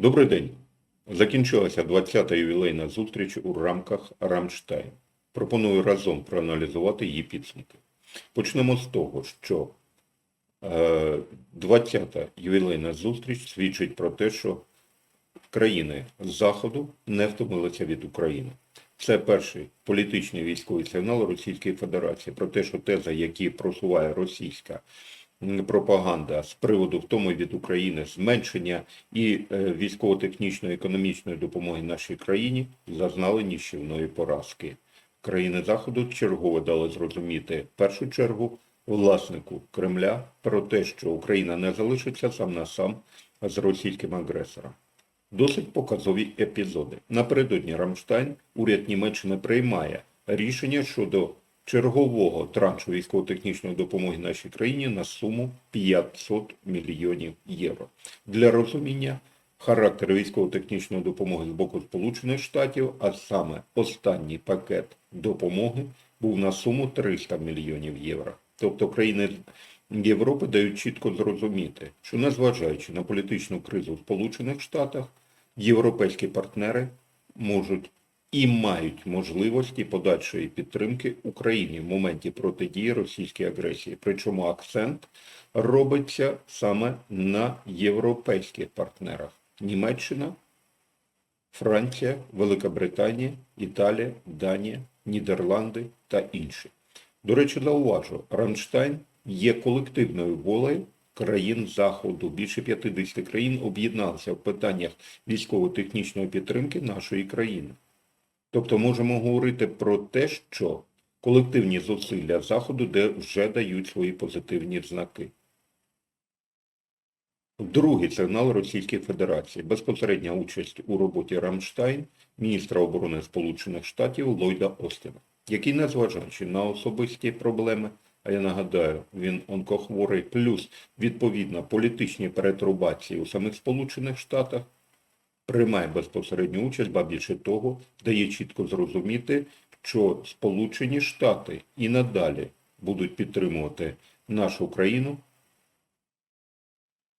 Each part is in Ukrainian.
Добрий день. Закінчилася 20-та ювілейна зустріч у рамках Рамштайн. Пропоную разом проаналізувати її підсумки. Почнемо з того, що е, 20-та ювілейна зустріч свідчить про те, що країни Заходу не втомилися від України. Це перший політичний військовий сигнал Російської Федерації про те, що теза, які просуває російська пропаганда з приводу втоми від України, зменшення і е, військово-технічної економічної допомоги нашій країні, зазнали ніщівної поразки. Країни Заходу чергово дали зрозуміти в першу чергу власнику Кремля про те, що Україна не залишиться сам на сам з російським агресором. Досить показові епізоди. Напередодні Рамштайн уряд Німеччини приймає рішення щодо чергового траншу військово-технічної допомоги нашій країні на суму 500 мільйонів євро. Для розуміння характер військово-технічної допомоги з боку Сполучених Штатів, а саме останній пакет допомоги був на суму 300 мільйонів євро. Тобто країни Європи дають чітко зрозуміти, що незважаючи на політичну кризу в Сполучених Штатах, європейські партнери можуть і мають можливості подальшої підтримки Україні в моменті протидії російській агресії. Причому акцент робиться саме на європейських партнерах: Німеччина, Франція, Велика Британія, Італія, Данія, Нідерланди та інші. До речі, зауважу, Рамштайн є колективною волею країн Заходу. Більше 50 країн об'єдналися в питаннях військово-технічної підтримки нашої країни. Тобто можемо говорити про те, що колективні зусилля Заходу де вже дають свої позитивні знаки. Другий сигнал Російської Федерації. Безпосередня участь у роботі Рамштайн міністра оборони Сполучених Штатів Ллойда Остіна, який, незважаючи на особисті проблеми, а я нагадаю, він онкохворий, плюс відповідно політичні перетрубації у самих Сполучених Штатах, приймає безпосередню участь, ба більше того, дає чітко зрозуміти, що Сполучені Штати і надалі будуть підтримувати нашу країну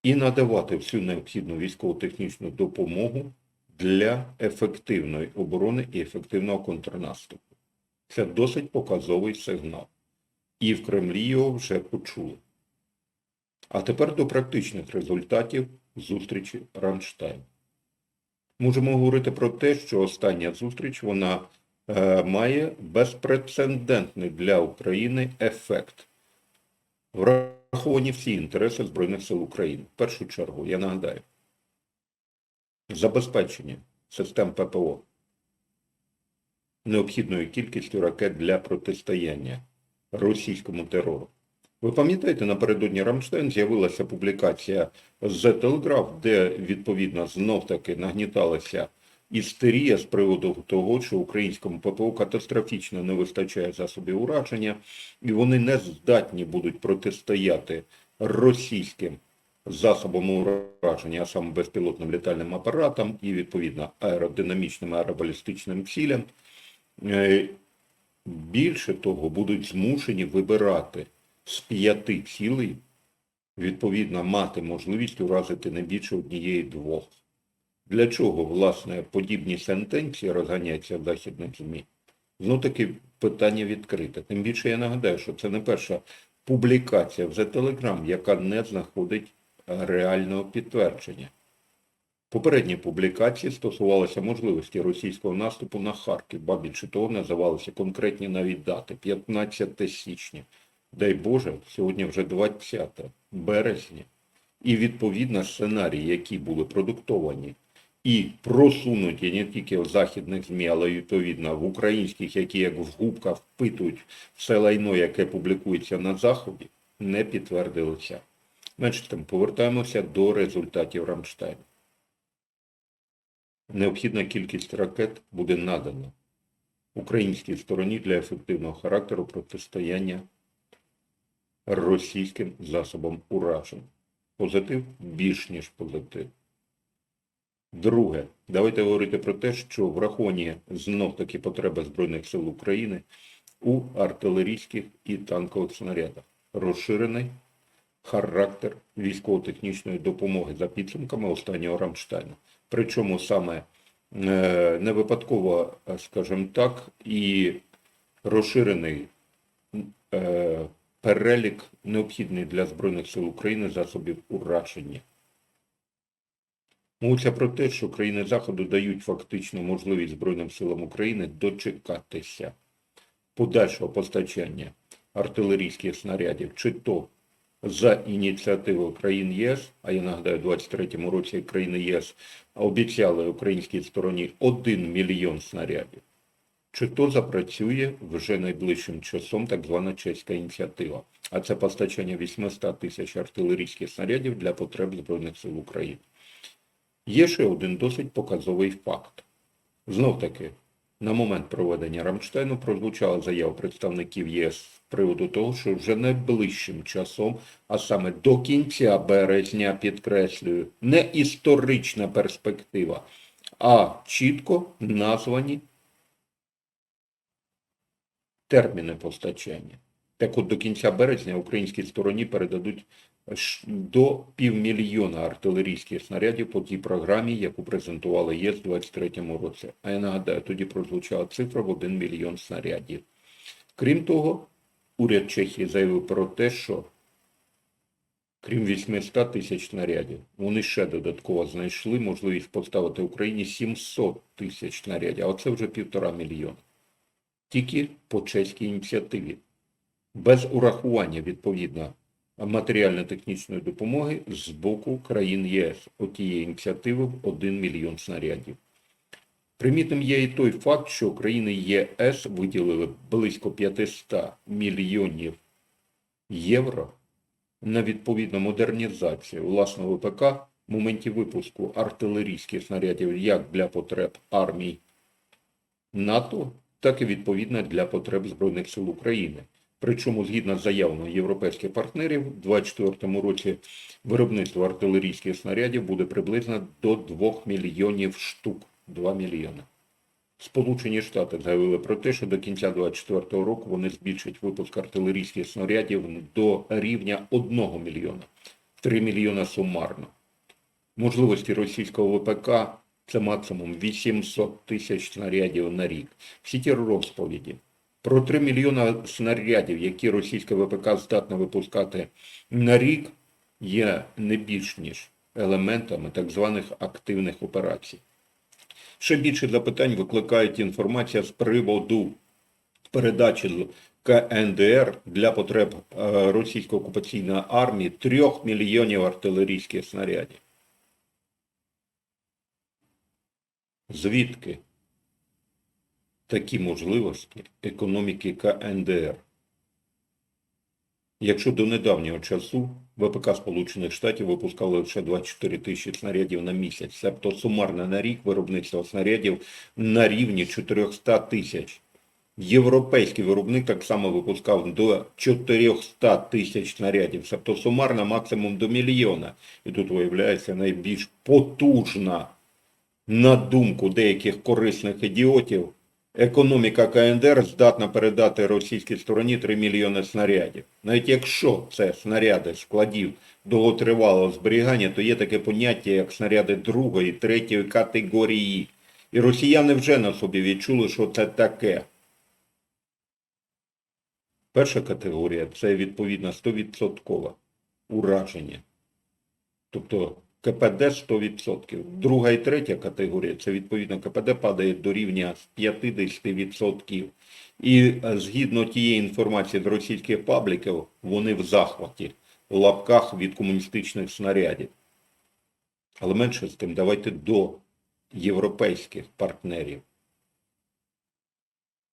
і надавати всю необхідну військово-технічну допомогу для ефективної оборони і ефективного контрнаступу. Це досить показовий сигнал. І в Кремлі його вже почули. А тепер до практичних результатів зустрічі Рамштайн. Можемо говорити про те, що остання зустріч вона е, має безпрецедентний для України ефект. Враховані всі інтереси Збройних сил України. В першу чергу, я нагадаю, забезпечення систем ППО необхідною кількістю ракет для протистояння російському терору. Ви пам'ятаєте, напередодні Рамштайн з'явилася публікація з Telegraph, де відповідно знов-таки нагніталася істерія з приводу того, що українському ППО катастрофічно не вистачає засобів ураження, і вони не здатні будуть протистояти російським засобам ураження, а саме безпілотним літальним апаратам і відповідно аеродинамічним аеробалістичним цілям. Е, Більше того, будуть змушені вибирати з п'яти цілей, відповідно, мати можливість уразити не більше однієї двох. Для чого, власне, подібні сентенції розганяються в західних ЗМІ? Ну таки питання відкрите. Тим більше я нагадаю, що це не перша публікація в The Telegram, яка не знаходить реального підтвердження. Попередні публікації стосувалися можливості російського наступу на Харків, ба більше того, називалися конкретні навіть дати 15 січня. Дай Боже, сьогодні вже 20 березня. І відповідно сценарії, які були продуктовані і просунуті не тільки в західних ЗМІ, але й відповідно в українських, які як в губках впитують все лайно, яке публікується на Заході, не підтвердилися. Менше повертаємося до результатів Рамштайну необхідна кількість ракет буде надана українській стороні для ефективного характеру протистояння російським засобам уражень. Позитив більш ніж позитив. Друге, давайте говорити про те, що враховані знов-таки потреби Збройних сил України у артилерійських і танкових снарядах. Розширений характер військово-технічної допомоги за підсумками останнього Рамштайну. Причому саме е, не випадково, скажімо так, і розширений е, перелік необхідний для Збройних сил України засобів ураження. Мовиться про те, що країни Заходу дають фактично можливість Збройним силам України дочекатися подальшого постачання артилерійських снарядів, чи то за ініціативою країн ЄС, а я нагадаю, у 23-му році країни ЄС обіцяли українській стороні 1 мільйон снарядів, чи то запрацює вже найближчим часом так звана чеська ініціатива, а це постачання 800 тисяч артилерійських снарядів для потреб Збройних сил України. Є ще один досить показовий факт. Знов таки, на момент проведення Рамштайну прозвучала заява представників ЄС з приводу того, що вже найближчим часом, а саме до кінця березня, підкреслюю, не історична перспектива, а чітко названі терміни постачання. Так от до кінця березня українській стороні передадуть ш- до півмільйона артилерійських снарядів по тій програмі, яку презентували ЄС у 2023 році. А я нагадаю, тоді прозвучала цифра в 1 мільйон снарядів. Крім того, уряд Чехії заявив про те, що крім 800 тисяч снарядів, вони ще додатково знайшли можливість поставити Україні 700 тисяч снарядів, а це вже півтора мільйона. Тільки по чеській ініціативі без урахування відповідно матеріально-технічної допомоги з боку країн ЄС. Отієї ініціативи в 1 мільйон снарядів. Примітним є і той факт, що країни ЄС виділили близько 500 мільйонів євро на відповідну модернізацію власного ВПК в моменті випуску артилерійських снарядів як для потреб армій НАТО, так і відповідно для потреб Збройних сил України. Причому, згідно з заявами європейських партнерів, у 2024 році виробництво артилерійських снарядів буде приблизно до 2 мільйонів штук. 2 мільйони. Сполучені Штати заявили про те, що до кінця 2024 року вони збільшать випуск артилерійських снарядів до рівня 1 мільйона. 3 мільйона сумарно. Можливості російського ВПК це максимум 800 тисяч снарядів на рік. Всі ті розповіді про 3 мільйона снарядів, які російське ВПК здатне випускати на рік, є не більш ніж елементами так званих активних операцій. Ще більше запитань викликають інформація з приводу передачі КНДР для потреб е, російської окупаційної армії 3 мільйонів артилерійських снарядів. Звідки такі можливості економіки КНДР? Якщо до недавнього часу ВПК Сполучених Штатів випускали лише 24 тисячі снарядів на місяць, тобто сумарно на рік виробництво снарядів на рівні 400 тисяч. Європейський виробник так само випускав до 400 тисяч снарядів, тобто сумарно максимум до мільйона. І тут виявляється найбільш потужна, на думку деяких корисних ідіотів, економіка КНДР здатна передати російській стороні 3 мільйони снарядів. Навіть якщо це снаряди складів довготривалого зберігання, то є таке поняття, як снаряди другої, третьої категорії. І росіяни вже на собі відчули, що це таке. Перша категорія це відповідно 100% ураження. Тобто КПД 100%. Друга і третя категорія це відповідно КПД падає до рівня 50%. І е, згідно тієї інформації з російських пабліків, вони в захваті, в лапках від комуністичних снарядів. Але менше з тим, давайте до європейських партнерів.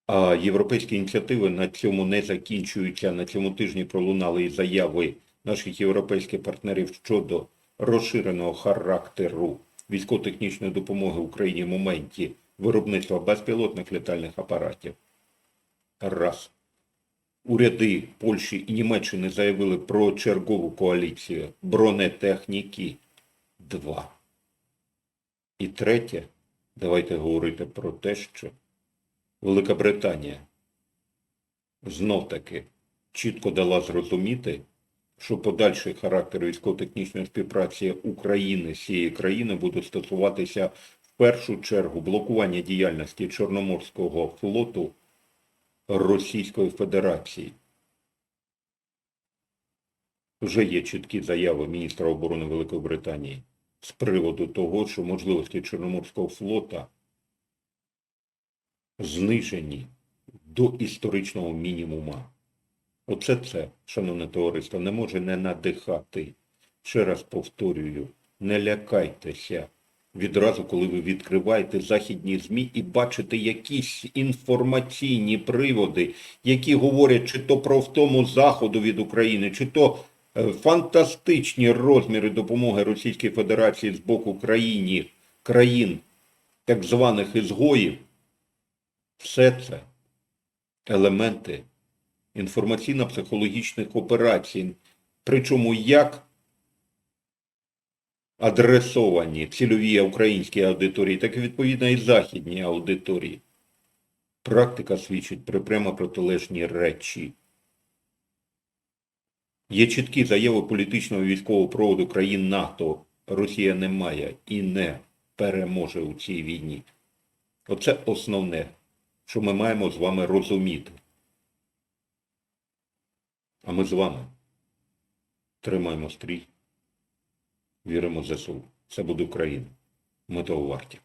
А європейські ініціативи на цьому не закінчуються. На цьому тижні пролунали і заяви наших європейських партнерів щодо розширеного характеру військово-технічної допомоги Україні в моменті виробництва безпілотних літальних апаратів. Раз. Уряди Польщі і Німеччини заявили про чергову коаліцію бронетехніки. Два. І третє, давайте говорити про те, що Велика Британія знов таки чітко дала зрозуміти, що подальший характер військово-технічної співпраці України з цією країною буде стосуватися в першу чергу блокування діяльності Чорноморського флоту Російської Федерації. Вже є чіткі заяви міністра оборони Великої Британії з приводу того, що можливості Чорноморського флота знижені до історичного мінімума. Оце це, шановне товариство, не може не надихати. Ще раз повторюю, не лякайтеся відразу, коли ви відкриваєте західні ЗМІ і бачите якісь інформаційні приводи, які говорять чи то про втому Заходу від України, чи то е, фантастичні розміри допомоги Російській Федерації з боку країні, країн так званих ізгоїв. Все це елементи інформаційно-психологічних операцій, причому як адресовані цільовій українській аудиторії, так і відповідно і західній аудиторії. Практика свідчить про прямо протилежні речі. Є чіткі заяви політичного і військового проводу країн НАТО. Росія не має і не переможе у цій війні. Оце основне, що ми маємо з вами розуміти. А ми з вами тримаємо стрій, віримо в ЗСУ. Це буде Україна. Ми того варті.